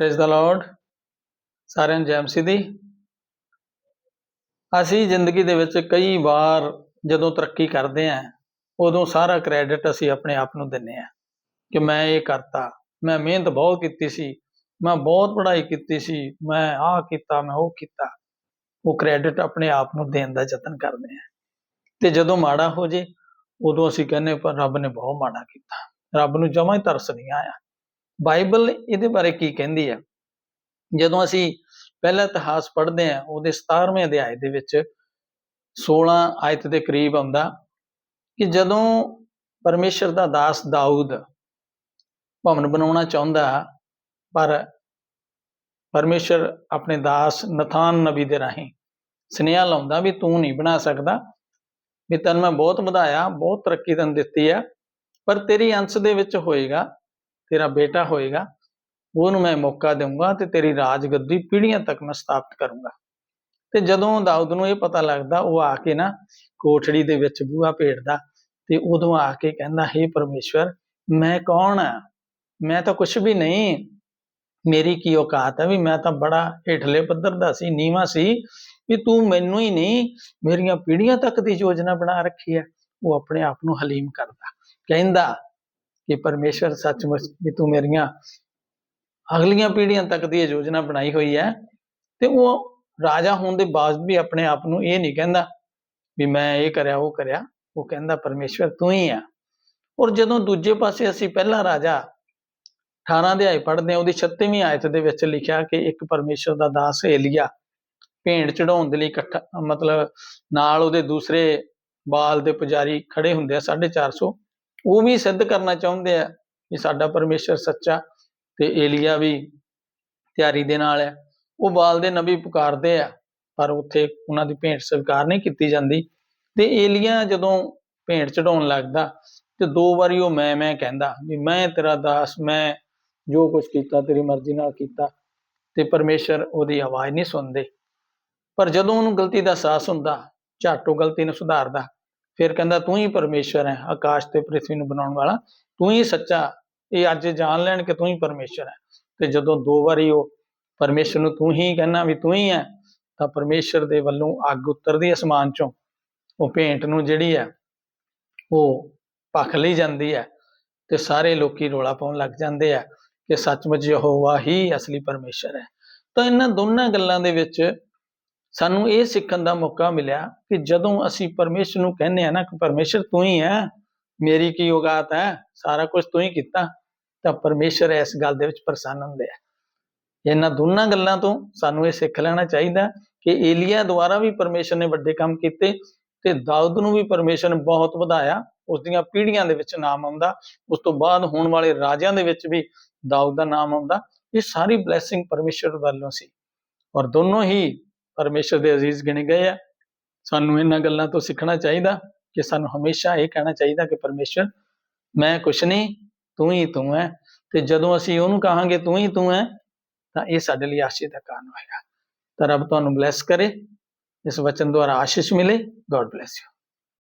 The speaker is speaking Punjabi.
ਪ੍ਰੇਜ਼ ਦਾ ਲਾਰਡ ਸਾਰਿਆਂ ਨੂੰ ਜੈ ਮਸੀਹ ਦੀ। ਅਸੀਂ ਜ਼ਿੰਦਗੀ ਦੇ ਵਿੱਚ ਕਈ ਵਾਰ ਜਦੋਂ ਤਰੱਕੀ ਕਰਦੇ ਆਂ ਉਦੋਂ ਸਾਰਾ ਕ੍ਰੈਡਿਟ ਅਸੀਂ ਆਪਣੇ ਆਪ ਨੂੰ ਦਿੰਨੇ ਆ ਕਿ ਮੈਂ ਇਹ ਕਰਤਾ, ਮੈਂ ਮਿਹਨਤ ਬਹੁਤ ਕੀਤੀ ਸੀ, ਮੈਂ ਬਹੁਤ ਪੜ੍ਹਾਈ ਕੀਤੀ ਸੀ, ਮੈਂ ਆਹ ਕੀਤਾ, ਮੈਂ ਉਹ ਕੀਤਾ। ਉਹ ਕ੍ਰੈਡਿਟ ਆਪਣੇ ਆਪ ਨੂੰ ਦੇਣ ਦਾ ਯਤਨ ਕਰਦੇ ਆ ਤੇ ਜਦੋਂ ਮਾੜਾ ਹੋ ਜੇ, ਉਦੋਂ ਅਸੀਂ ਕਹਿੰਨੇ ਪਰ ਰੱਬ ਨੇ ਬਹੁਤ ਮਾੜਾ ਕੀਤਾ। ਰੱਬ ਨੂੰ ਜਮਾ ਹੀ ਤਰਸ ਨਹੀਂ ਆਇਆ। ਬਾਈਬਲ ਇਹਦੇ ਬਾਰੇ ਕੀ ਕਹਿੰਦੀ ਹੈ? ਜਦੋਂ ਅਸੀਂ ਪਹਿਲਾ ਇਤਿਹਾਸ ਪੜ੍ਹਦੇ ਹਾਂ, ਉਹਦੇ 17ਵੇਂ ਅਧਿਆਇ ਦੇ ਵਿੱਚ 16 ਆਇਤ ਦੇ ਕਰੀਬ ਆਉਂਦਾ ਕਿ ਜਦੋਂ ਪਰਮੇਸ਼ਰ ਦਾ ਦਾਸ ਦਾਊਦ ਭਵਨ ਬਣਾਉਣਾ ਚਾਹੁੰਦਾ, ਪਰ ਪਰਮੇਸ਼ਰ ਆਪਣੇ ਦਾਸ ਨਥਾਨ ਨਬੀ ਦੇ ਰਾਹੀਂ ਸੁਨੇਹਾ ਲਾਉਂਦਾ ਵੀ ਤੂੰ ਨਹੀਂ ਬਣਾ ਸਕਦਾ, ਵੀ ਤੈਨੂੰ ਮੈਂ ਬਹੁਤ ਵਧਾਇਆ, ਬਹੁਤ ਤਰੱਕੀ ਤੈਨੂੰ ਦਿੱਤੀ ਆ, ਪਰ ਤੇਰੀ ਅੰਸ਼ ਦੇ ਵਿੱਚ ਹੋਏਗਾ ਤੇਰਾ ਬੇਟਾ ਹੋਏਗਾ, ਉਹਨੂੰ ਮੈਂ ਮੌਕਾ ਦੇਵਾਂਗਾ ਤੇ ਤੇਰੀ ਰਾਜ ਗੱਦੀ ਪੀੜ੍ਹੀਆਂ ਤੱਕ ਮੈਂ ਸਥਾਪਿਤ ਕਰੂੰਗਾ। ਤੇ ਜਦੋਂ ਦਾਊਦ ਨੂੰ ਇਹ ਪਤਾ ਲੱਗਦਾ, ਉਹ ਆ ਕੇ ਨਾ ਕੋਠੜੀ ਦੇ ਵਿੱਚ ਬੂਹਾ ਭੇੜਦਾ ਤੇ ਉਦੋਂ ਆ ਕੇ ਕਹਿੰਦਾ, ਹੇ ਪਰਮੇਸ਼ਵਰ, ਮੈਂ ਕੌਣ ਆ? ਮੈਂ ਤਾਂ ਕੁਝ ਵੀ ਨਹੀਂ। ਮੇਰੀ ਕੀ ਔਕਾਤ ਹੈ ਵੀ ਮੈਂ ਤਾਂ ਬੜਾ ਹੇਠਲੇ ਪੱਧਰ ਦਾ ਸੀ, ਨੀਵਾ ਸੀ ਵੀ ਤੂੰ ਮੈਨੂੰ ਹੀ ਨਹੀਂ, ਮੇਰੀਆਂ ਪੀੜ੍ਹੀਆਂ ਤੱਕ ਦੀ ਯੋਜਨਾ ਬਣਾ ਰੱਖੀ ਹੈ। ਉਹ ਆਪਣੇ ਆਪ ਨੂੰ ਹਲੀਮ ਕਰਦਾ। ਕਹਿੰਦਾ ਕਿ ਪਰਮੇਸ਼ਰ ਸੱਚਮੁੱਚ ਵੀ ਤੂੰ ਮੇਰੀਆਂ ਅਗਲੀਆਂ ਪੀੜ੍ਹੀਆਂ ਤੱਕ ਦੀ ਇਹ ਯੋਜਨਾ ਬਣਾਈ ਹੋਈ ਹੈ ਤੇ ਉਹ ਰਾਜਾ ਹੋਣ ਦੇ ਬਾਵਜੂਦ ਵੀ ਆਪਣੇ ਆਪ ਨੂੰ ਇਹ ਨਹੀਂ ਕਹਿੰਦਾ ਵੀ ਮੈਂ ਇਹ ਕਰਿਆ, ਉਹ ਕਰਿਆ। ਉਹ ਕਹਿੰਦਾ, ਪਰਮੇਸ਼ਵਰ ਤੂੰ ਹੀ ਆ। ਔਰ ਜਦੋਂ ਦੂਜੇ ਪਾਸੇ ਅਸੀਂ ਪਹਿਲਾ ਰਾਜਾ 18 ਅਧਿਆਇ ਪੜ੍ਹਦੇ ਹਾਂ, ਉਹਦੀ 36ਵੀਂ ਆਇਤ ਦੇ ਵਿੱਚ ਲਿਖਿਆ ਕਿ ਇੱਕ ਪਰਮੇਸ਼ਵਰ ਦਾ ਦਾਸ ਏਲੀਆ ਭੇਂਟ ਚੜਾਉਣ ਦੇ ਲਈ ਇਕੱਠਾ, ਮਤਲਬ ਨਾਲ ਉਹਦੇ ਦੂਸਰੇ ਬਾਲ ਦੇ ਪੁਜਾਰੀ ਖੜੇ ਹੁੰਦੇ ਆ 450 ਉਹ ਵੀ ਸਿੱਧ ਕਰਨਾ ਚਾਹੁੰਦੇ ਆ ਕਿ ਸਾਡਾ ਪਰਮੇਸ਼ਰ ਸੱਚਾ ਤੇ ਏਲੀਆ ਵੀ ਤਿਆਰੀ ਦੇ ਨਾਲ ਹੈ ਉਹ ਬਾਲ ਦੇ ਨਬੀ ਪੁਕਾਰਦੇ ਆ, ਪਰ ਉੱਥੇ ਉਹਨਾਂ ਦੀ ਭੇਂਟ ਸਵੀਕਾਰ ਨਹੀਂ ਕੀਤੀ ਜਾਂਦੀ। ਤੇ ਏਲੀਆ ਜਦੋਂ ਭੇਂਟ ਚੜਾਉਣ ਲੱਗਦਾ, ਤੇ ਦੋ ਵਾਰੀ ਉਹ ਮੈਂ ਮੈਂ ਕਹਿੰਦਾ ਵੀ ਮੈਂ ਤੇਰਾ ਦਾਸ, ਮੈਂ ਜੋ ਕੁਝ ਕੀਤਾ, ਤੇਰੀ ਮਰਜ਼ੀ ਨਾਲ ਕੀਤਾ ਤੇ ਪਰਮੇਸ਼ਰ ਉਹਦੀ ਆਵਾਜ਼ ਨਹੀਂ ਸੁਣਦੇ। ਪਰ ਜਦੋਂ ਉਹਨੂੰ ਗਲਤੀ ਦਾ ਅਹਿਸਾਸ ਹੁੰਦਾ, ਝੱਟ ਉਹ ਗਲਤੀ ਨੂੰ ਸੁਧਾਰਦਾ। ਫਿਰ ਕਹਿੰਦਾ ਤੂੰ ਹੀ ਪਰਮੇਸ਼ਰ ਹੈ, ਆਕਾਸ਼ ਤੇ ਪ੍ਰithvi ਨੂੰ ਬਣਾਉਣ ਵਾਲਾ, ਤੂੰ ਹੀ ਸੱਚਾ, ਇਹ ਅੱਜ ਜਾਣ ਲੈਣ ਕਿ ਤੂੰ ਹੀ ਪਰਮੇਸ਼ਰ ਹੈ। ਤੇ ਜਦੋਂ ਦੋ ਵਾਰੀ ਉਹ ਪਰਮੇਸ਼ਰ ਨੂੰ ਤੂੰ ਹੀ ਕਹਿਣਾ ਵੀ ਤੂੰ ਹੀ ਹੈ, ਤਾਂ ਪਰਮੇਸ਼ਰ ਦੇ ਵੱਲੋਂ ਅੱਗ ਉਤਰਦੀ ਅਸਮਾਨ ਚੋਂ, ਉਹ ਭੇਂਟ ਨੂੰ ਜਿਹੜੀ ਹੈ, ਉਹ ਭਖ ਲਈ ਜਾਂਦੀ ਹੈ ਤੇ ਸਾਰੇ ਲੋਕੀ ਰੋਲਾ ਪਾਉਣ ਲੱਗ ਜਾਂਦੇ ਆ ਕਿ ਸੱਚਮੁੱਚ ਯਹੋਵਾ ਹੀ ਅਸਲੀ ਪਰਮੇਸ਼ਰ ਹੈ। ਤਾਂ ਇਹਨਾਂ ਦੋਨਾਂ ਗੱਲਾਂ ਦੇ ਵਿੱਚ ਸਾਨੂੰ ਇਹ ਸਿੱਖਣ ਦਾ ਮੌਕਾ ਮਿਲਿਆ ਕਿ ਜਦੋਂ ਅਸੀਂ ਪਰਮੇਸ਼ਰ ਨੂੰ ਕਹਿੰਦੇ ਆ ਨਾ ਕਿ ਪਰਮੇਸ਼ਰ ਤੂੰ ਹੀ ਹੈ, ਮੇਰੀ ਕੀ ਔਕਾਤ ਹੈ, ਸਾਰਾ ਕੁਝ ਤੂੰ ਹੀ ਕੀਤਾ, ਤਾਂ ਪਰਮੇਸ਼ਰ ਇਸ ਗੱਲ ਦੇ ਵਿੱਚ ਪ੍ਰਸੰਨ ਹੁੰਦੇ ਆ। ਇਹਨਾਂ ਦੋਨਾਂ ਗੱਲਾਂ ਤੋਂ ਸਾਨੂੰ ਇਹ ਸਿੱਖ ਲੈਣਾ ਚਾਹੀਦਾ ਕਿ ਏਲੀਆ ਦੁਆਰਾ ਵੀ ਪਰਮੇਸ਼ਰ ਨੇ ਵੱਡੇ ਕੰਮ ਕੀਤੇ ਤੇ ਦਾਊਦ ਨੂੰ ਵੀ ਪਰਮੇਸ਼ਰ ਨੇ ਬਹੁਤ ਵਧਾਇਆ ਉਸ ਦੀਆਂ ਪੀੜ੍ਹੀਆਂ ਦੇ ਵਿੱਚ ਨਾਮ ਆਉਂਦਾ, ਉਸ ਤੋਂ ਬਾਅਦ ਹੋਣ ਵਾਲੇ ਰਾਜਿਆਂ ਦੇ ਵਿੱਚ ਵੀ ਦਾਊਦ ਦਾ ਨਾਮ ਆਉਂਦਾ। ਇਹ ਸਾਰੀ ਬਲੇਸਿੰਗ ਪਰਮੇਸ਼ਰ ਵੱਲੋਂ ਸੀ। ਔਰ ਦੋਨੋਂ ਹੀ ਪਰਮੇਸ਼ਰ ਦੇ ਅਜ਼ੀਜ਼ ਗਿਣੇ ਗਏ ਆ। ਸਾਨੂੰ ਇਹਨਾਂ ਗੱਲਾਂ ਤੋਂ ਸਿੱਖਣਾ ਚਾਹੀਦਾ ਕਿ ਸਾਨੂੰ ਹਮੇਸ਼ਾ ਇਹ ਕਹਿਣਾ ਚਾਹੀਦਾ ਕਿ ਪਰਮੇਸ਼ਰ, ਮੈਂ ਕੁਛ ਨਹੀਂ, ਤੂੰ ਹੀ ਤੂੰ ਹੈ। ਤੇ ਜਦੋਂ ਅਸੀਂ ਉਹਨੂੰ ਕਹਾਂਗੇ ਤੂੰ ਹੀ ਤੂੰ ਹੈ, ਤਾਂ ਇਹ ਸਾਡੇ ਲਈ ਆਸ਼ੀਰਵਾਦ ਦਾ ਕਾਰਨ ਹੋਏਗਾ। ਤਾਂ ਰੱਬ ਤੁਹਾਨੂੰ ਬਲੈਸ ਕਰੇ। ਇਸ ਵਚਨ ਦੁਆਰਾ ਆਸ਼ੀਸ਼ ਮਿਲੇ। God bless you